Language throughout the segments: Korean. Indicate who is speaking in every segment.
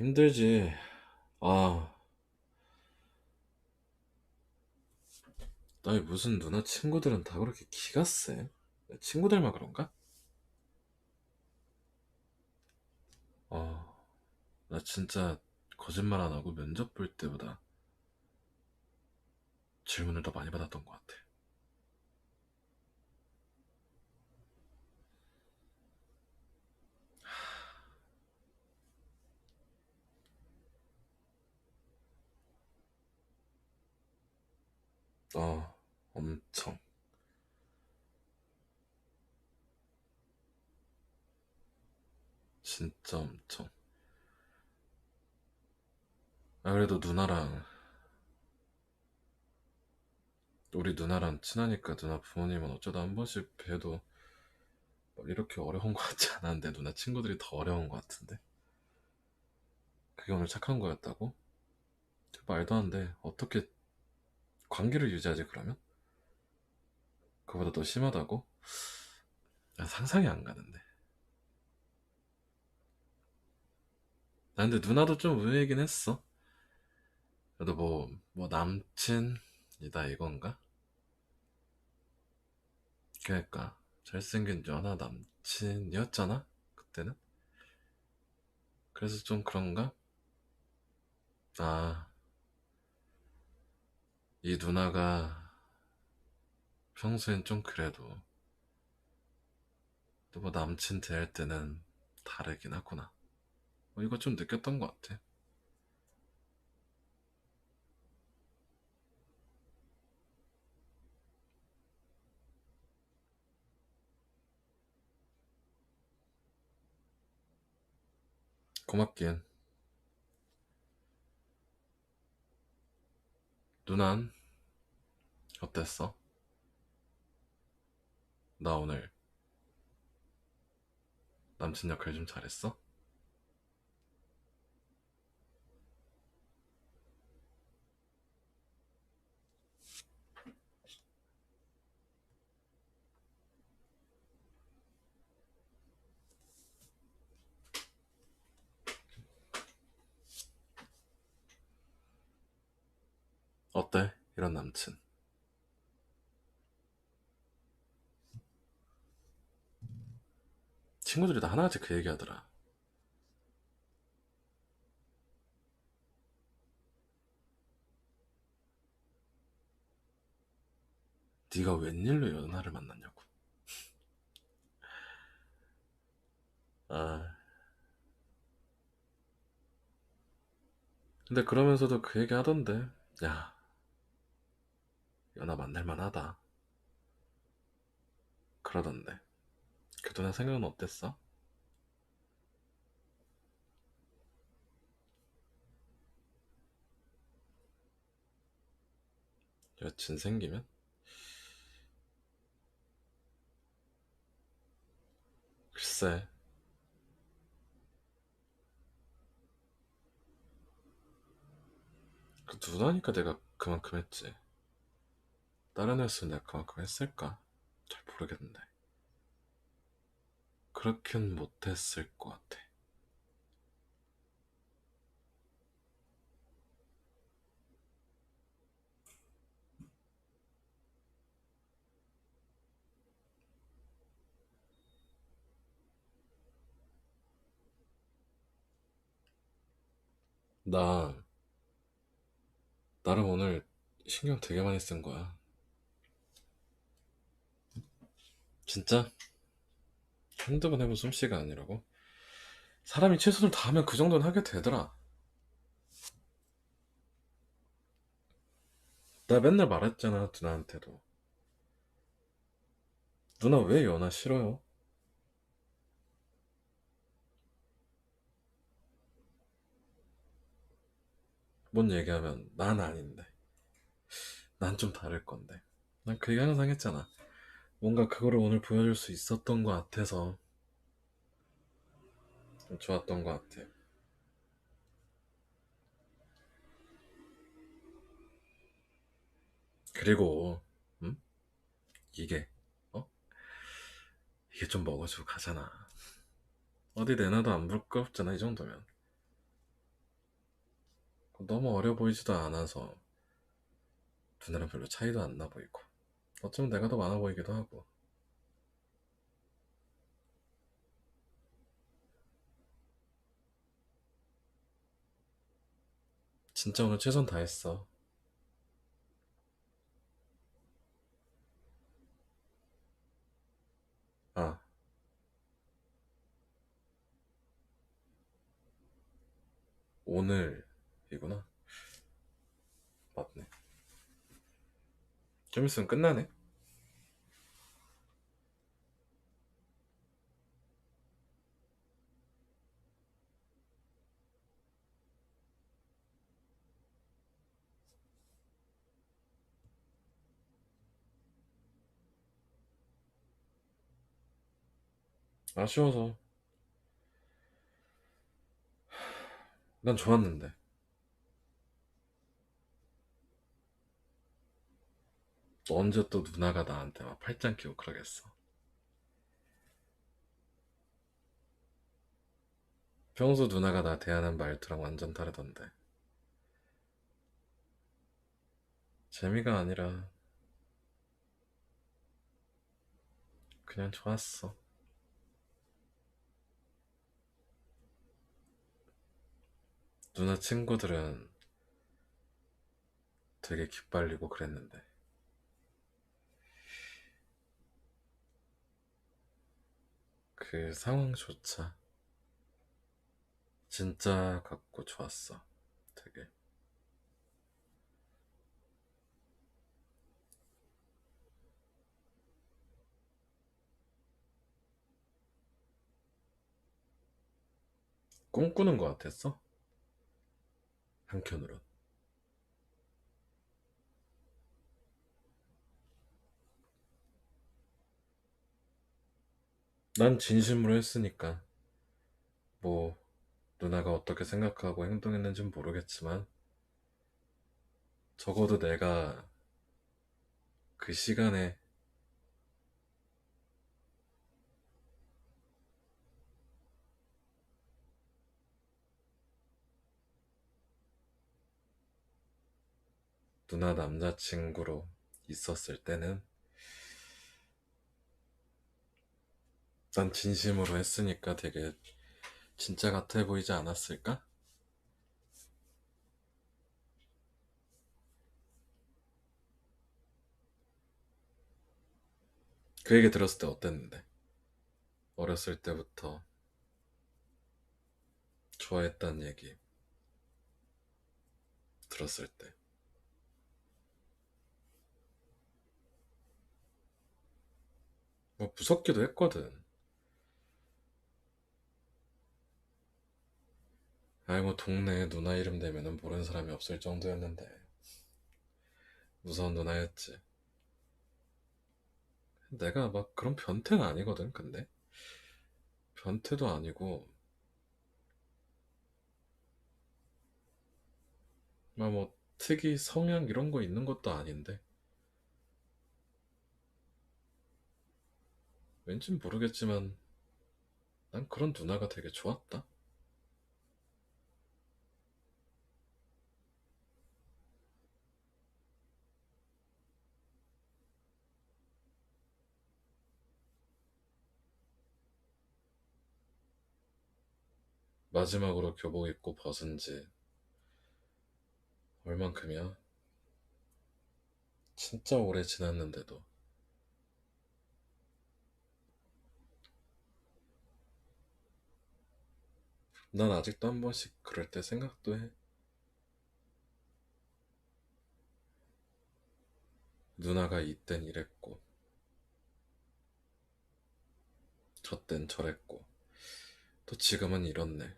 Speaker 1: 힘들지. 아, 나이 무슨 누나 친구들은 다 그렇게 기가 세? 내 친구들만 그런가? 아, 나 진짜 거짓말 안 하고 면접 볼 때보다 질문을 더 많이 받았던 것 같아. 아, 엄청. 진짜 엄청. 아, 그래도 누나랑, 우리 누나랑 친하니까 누나 부모님은 어쩌다 한 번씩 막 이렇게 어려운 것 같지 않았는데 누나 친구들이 더 어려운 것 같은데. 그게 오늘 착한 거였다고? 말도 안 돼. 어떻게 관계를 유지하지, 그러면? 그보다 더 심하다고? 아, 상상이 안 가는데. 나 근데 누나도 좀 의외이긴 했어. 그래도 뭐, 뭐 남친이다 이건가? 그러니까 잘생긴 연하 남친이었잖아? 그때는? 그래서 좀 그런가? 아, 이 누나가 평소엔 좀 그래도 또 뭐 남친 대할 때는 다르긴 하구나. 뭐 이거 좀 느꼈던 것 같아. 고맙긴. 누난 어땠어? 나 오늘 남친 역할 좀 잘했어? 어때? 이런 남친. 친구들이 다 하나같이 그 얘기 하더라. 네가 웬일로 연하를 만났냐고. 아, 근데 그러면서도 그 얘기 하던데. 야, 연하 만날 만 하다. 그러던데. 그 누나 생각은 어땠어? 여친 생기면? 글쎄, 그 누나니까 내가 그만큼 했지. 다른 애였으면 내가 그만큼 했을까? 잘 모르겠는데. 그렇긴 못했을 것 같아. 나, 나름 오늘 신경 되게 많이 쓴 거야. 진짜? 한두 번 해본 솜씨가 아니라고? 사람이 최선을 다하면 그 정도는 하게 되더라. 나 맨날 말했잖아, 누나한테도. 누나 왜 연하 싫어요? 뭔 얘기하면 난 아닌데. 난 좀 다를 건데. 난 그 얘기 항상 했잖아. 뭔가 그거를 오늘 보여줄 수 있었던 것 같아서 좀 좋았던 것 같아. 그리고, 음? 이게, 어? 이게 좀 먹어주고 가잖아. 어디 내놔도 안 부끄럽잖아, 이 정도면. 너무 어려 보이지도 않아서 누나랑 별로 차이도 안 나 보이고 어쩌면 내가 더 많아 보이기도 하고 진짜 오늘 최선 다했어. 아, 오늘이구나. 맞네. 좀 있으면 끝나네. 아쉬워서. 난 좋았는데. 언제 또 누나가 나한테 막 팔짱 끼고 그러겠어. 평소 누나가 나 대하는 말투랑 완전 다르던데. 재미가 아니라 그냥 좋았어. 누나 친구들은 되게 기빨리고 그랬는데. 그 상황조차 진짜 같고 좋았어. 되게. 꿈꾸는 것 같았어. 한켠으론. 난 진심으로 했으니까. 뭐, 누나가 어떻게 생각하고 행동했는지는 모르겠지만, 적어도 내가 그 시간에 누나 남자친구로 있었을 때는 난 진심으로 했으니까 되게 진짜 같아 보이지 않았을까? 그 얘기 들었을 때 어땠는데? 어렸을 때부터 좋아했다는 얘기 들었을 때. 뭐 무섭기도 했거든. 아이 뭐 동네에 누나 이름 대면은 모르는 사람이 없을 정도였는데 무서운 누나였지. 내가 막 그런 변태는 아니거든, 근데. 변태도 아니고, 막 뭐 특이 성향 이런 거 있는 것도 아닌데. 왠진 모르겠지만, 난 그런 누나가 되게 좋았다. 마지막으로 교복 입고 벗은 지 얼만큼이야? 진짜 오래 지났는데도. 난 아직도 한 번씩 그럴 때 생각도 해. 누나가 이땐 이랬고, 저땐 저랬고, 또 지금은 이렇네.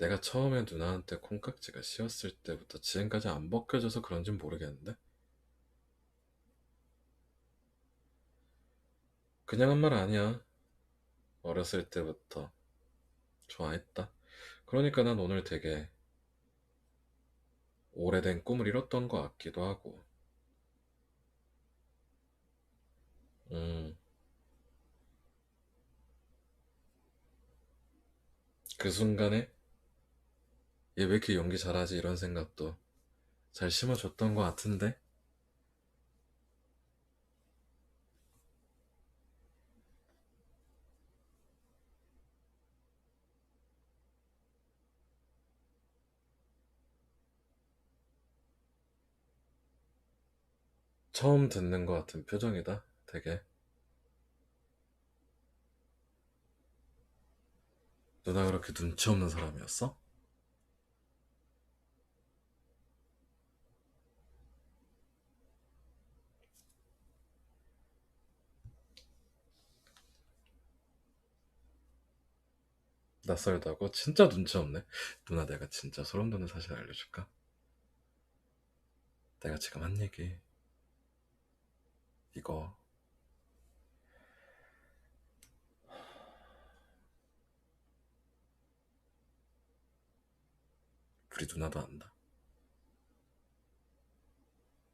Speaker 1: 내가 처음에 누나한테 콩깍지가 씌었을 때부터 지금까지 안 벗겨져서 그런진 모르겠는데? 그냥 한 말 아니야. 어렸을 때부터 좋아했다. 그러니까 난 오늘 되게 오래된 꿈을 이뤘던 것 같기도 하고, 음, 그 순간에 얘 왜 이렇게 연기 잘하지? 이런 생각도 잘 심어줬던 것 같은데? 처음 듣는 것 같은 표정이다 되게. 누나 그렇게 눈치 없는 사람이었어? 낯설다고? 진짜 눈치 없네. 누나 내가 진짜 소름 돋는 사실 알려줄까? 내가 지금 한 얘기 이거 우리 누나도 안다.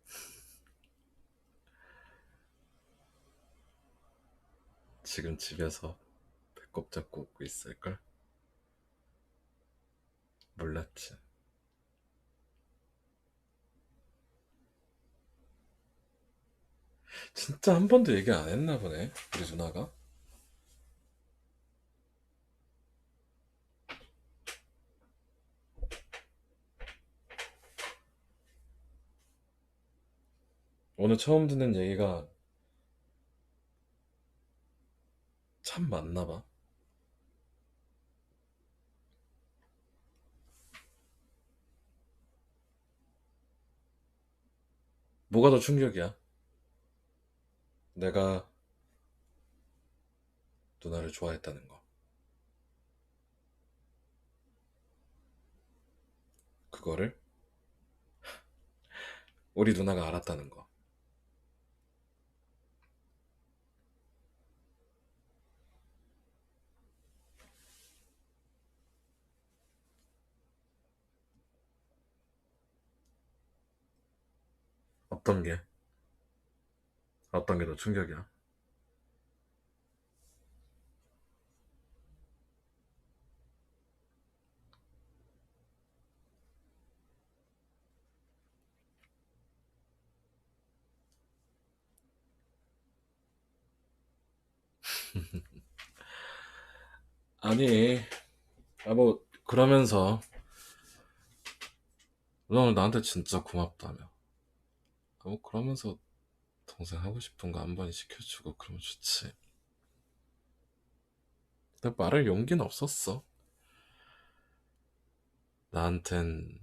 Speaker 1: 지금 집에서 배꼽 잡고 웃고 있을걸? 몰랐지. 진짜 한 번도 얘기 안 했나 보네, 우리 누나가. 오늘 처음 듣는 얘기가 참 많나 봐. 뭐가 더 충격이야? 내가 누나를 좋아했다는 거. 그거를 우리 누나가 알았다는 거. 어떤 게? 어떤 게 더 충격이야? 아니, 아, 뭐, 그러면서, 오늘 나한테 진짜 고맙다며. 아, 뭐, 그러면서, 동생 하고 싶은 거 한 번 시켜주고, 그러면 좋지. 근데 말할 용기는 없었어. 나한텐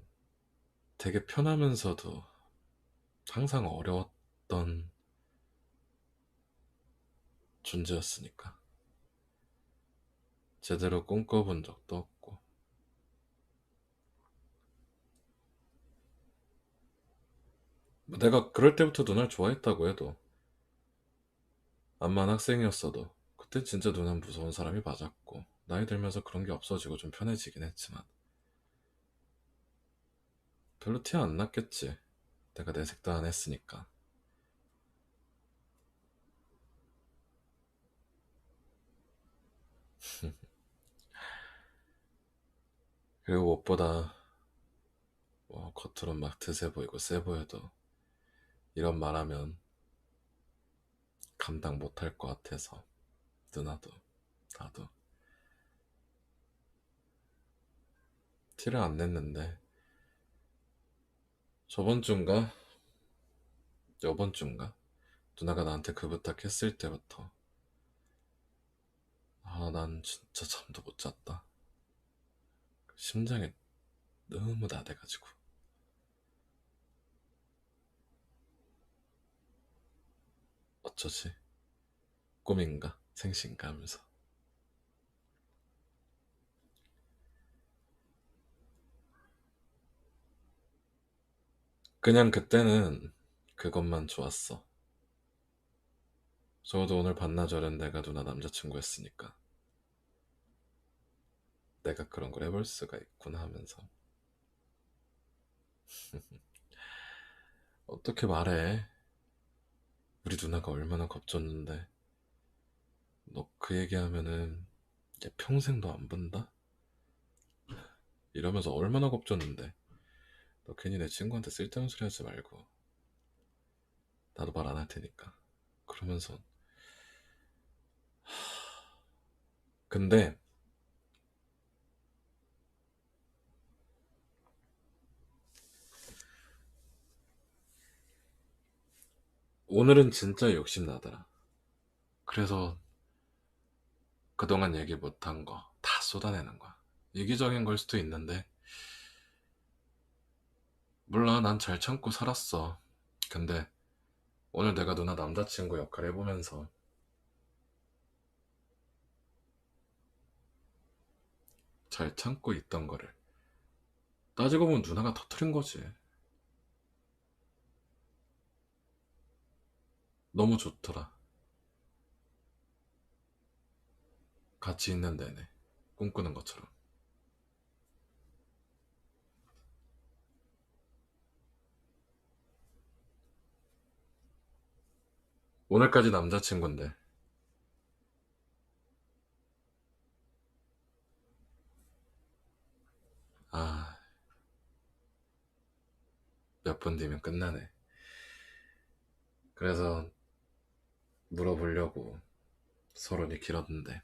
Speaker 1: 되게 편하면서도 항상 어려웠던 존재였으니까. 제대로 꿈꿔본 적도 없고. 내가 그럴 때부터 누나를 좋아했다고 해도, 암만 학생이었어도, 그때 진짜 누나는 무서운 사람이 맞았고, 나이 들면서 그런 게 없어지고 좀 편해지긴 했지만, 별로 티 안 났겠지. 내가 내색도 안 했으니까. 그리고 무엇보다 뭐 겉으론 막 드세 보이고 세 보여도 이런 말하면 감당 못할 것 같아서 누나도 나도. 티를 안 냈는데 저번 주인가? 여번 주인가? 누나가 나한테 그 부탁했을 때부터. 아 난 진짜 잠도 못 잤다. 심장이 너무 나대가지고 어쩌지? 꿈인가? 생신가? 하면서. 그냥 그때는 그것만 좋았어. 적어도 오늘 반나절은 내가 누나 남자친구였으니까. 내가 그런 걸 해볼 수가 있구나 하면서. 어떻게 말해 우리 누나가 얼마나 겁줬는데. 너 그 얘기하면은 얘 평생 너 안 본다? 이러면서 얼마나 겁줬는데. 너 괜히 내 친구한테 쓸데없는 소리 하지 말고. 나도 말 안 할 테니까. 그러면서. 하... 근데 오늘은 진짜 욕심나더라. 그래서 그동안 얘기 못한 거 다 쏟아내는 거야. 이기적인 걸 수도 있는데. 몰라 난잘 참고 살았어. 근데 오늘 내가 누나 남자친구 역할 해보면서 잘 참고 있던 거를 따지고 보면 누나가 터트린 거지 너무 좋더라. 같이 있는 내내 꿈꾸는 것처럼. 오늘까지 남자친구인데. 아... 몇 분 뒤면 끝나네. 그래서 물어보려고 서론이 길었는데.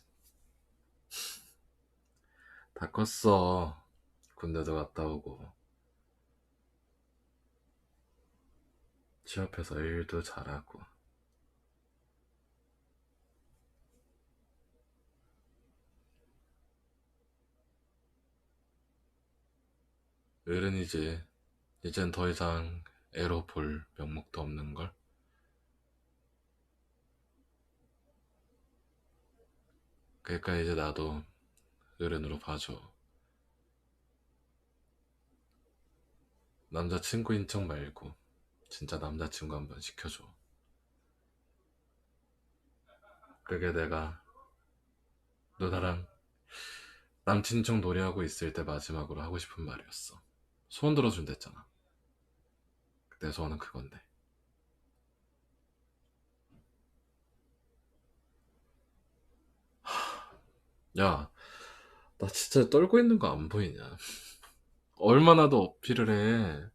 Speaker 1: 다 컸어. 군대도 갔다 오고. 취업해서 일도 잘하고. 어른이지. 이젠 더 이상 애로 볼 명목도 없는걸 그러니까 이제 나도 어른으로 봐줘. 남자친구인 척 말고 진짜 남자친구 한번 시켜줘. 그게 내가 누나랑 남친 척 놀이하고 있을 때 마지막으로 하고 싶은 말이었어. 소원 들어준댔잖아. 내 소원은 그건데 야, 나 진짜 떨고 있는 거 안 보이냐? 얼마나 더 어필을 해.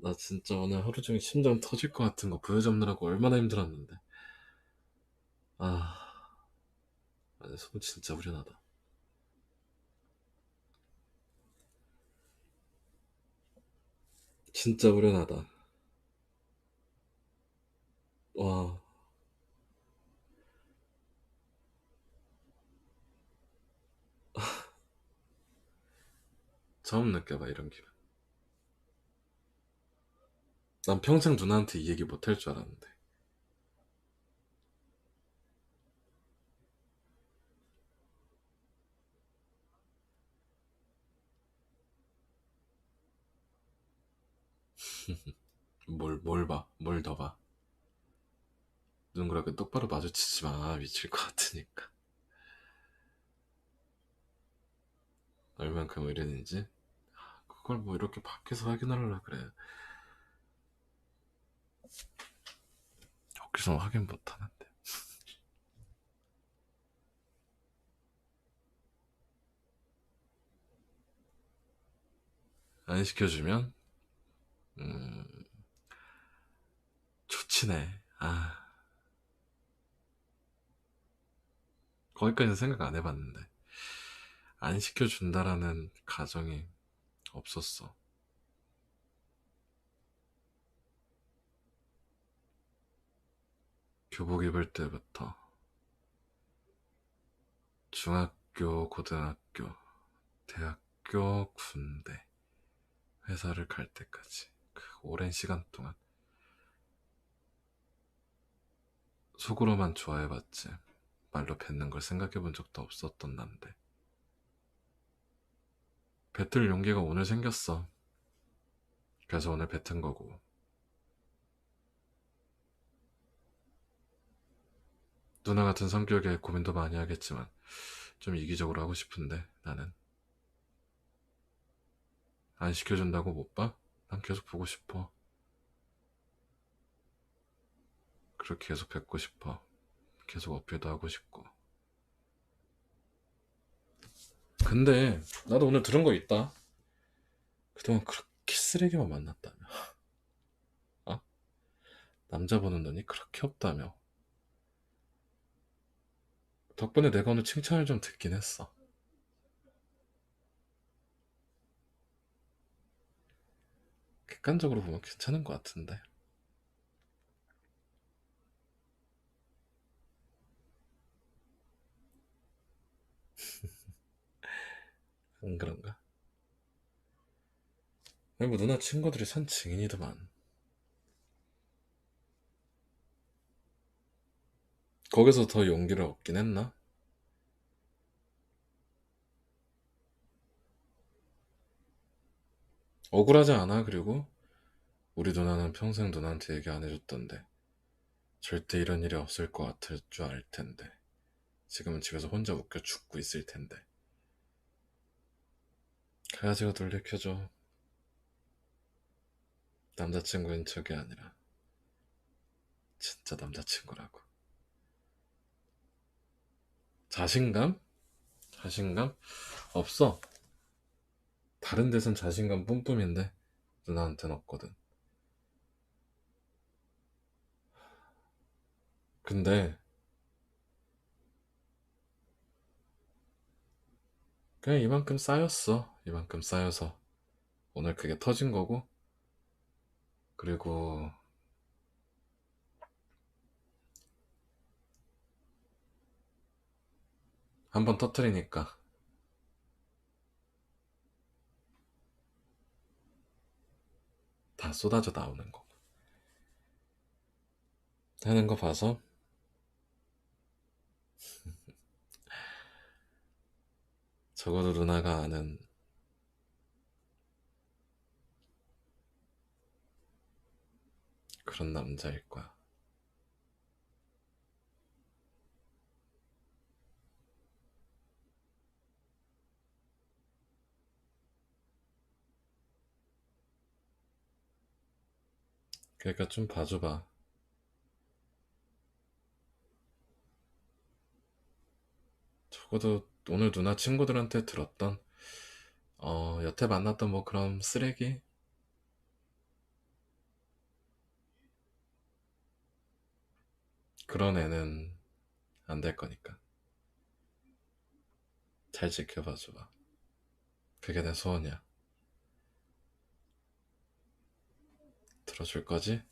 Speaker 1: 나 진짜 오늘 하루 종일 심장 터질 것 같은 거 보여잡느라고 얼마나 힘들었는데. 아, 아니, 손 진짜 후련하다. 진짜 후련하다. 와. 처음 느껴봐 이런 기분 난 평생 누나한테 이 얘기 못 할 줄 알았는데 뭘, 뭘 봐? 뭘 더 봐? 눈 그렇게 똑바로 마주치지 마. 미칠 것 같으니까. 얼만큼 의뢰는지? 그걸 뭐 이렇게 밖에서 확인하려 그래. 여기서 확인 못 하는데. 안 시켜주면, 음, 좋지네. 아. 거기까지는 생각 안 해봤는데. 안 시켜준다라는 가정이 없었어. 교복 입을 때부터 중학교, 고등학교, 대학교, 군대, 회사를 갈 때까지 그 오랜 시간 동안 속으로만 좋아해봤지 말로 뱉는 걸 생각해본 적도 없었던 난데 뱉을 용기가 오늘 생겼어. 그래서 오늘 뱉은 거고. 누나 같은 성격에 고민도 많이 하겠지만 좀 이기적으로 하고 싶은데 나는 안 시켜준다고 못 봐? 난 계속 보고 싶어. 그렇게 계속 뵙고 싶어. 계속 어필도 하고 싶고. 근데 나도 오늘 들은 거 있다. 그동안 그렇게 쓰레기만 만났다며. 어? 남자 보는 눈이 그렇게 없다며. 덕분에 내가 오늘 칭찬을 좀 듣긴 했어. 객관적으로 보면 괜찮은 것 같은데. 안 그런가? 아니, 뭐 누나 친구들이 산 증인이더만. 거기서 더 용기를 얻긴 했나? 억울하지 않아, 그리고? 우리 누나는 평생 누나한테 얘기 안 해줬던데. 절대 이런 일이 없을 것 같을 줄 알 텐데. 지금은 집에서 혼자 웃겨 죽고 있을 텐데. 가야지가 놀래켜줘. 남자친구인 척이 아니라 진짜 남자친구라고. 자신감? 자신감? 없어. 다른 데선 자신감 뿜뿜인데 누나한테는 없거든. 근데 그냥 이만큼 쌓였어. 이만큼 쌓여서 오늘 그게 터진 거고. 그리고 한번 터트리니까. 다 쏟아져 나오는 거고 하는 거 봐서 적어도 누나가 아는 그런 남자일 거야. 그러니까 좀 봐줘봐. 적어도 오늘 누나 친구들한테 들었던 어 여태 만났던 뭐 그런 쓰레기 그런 애는 안 될 거니까 잘 지켜봐 줘봐. 그게 내 소원이야. 들어줄 거지?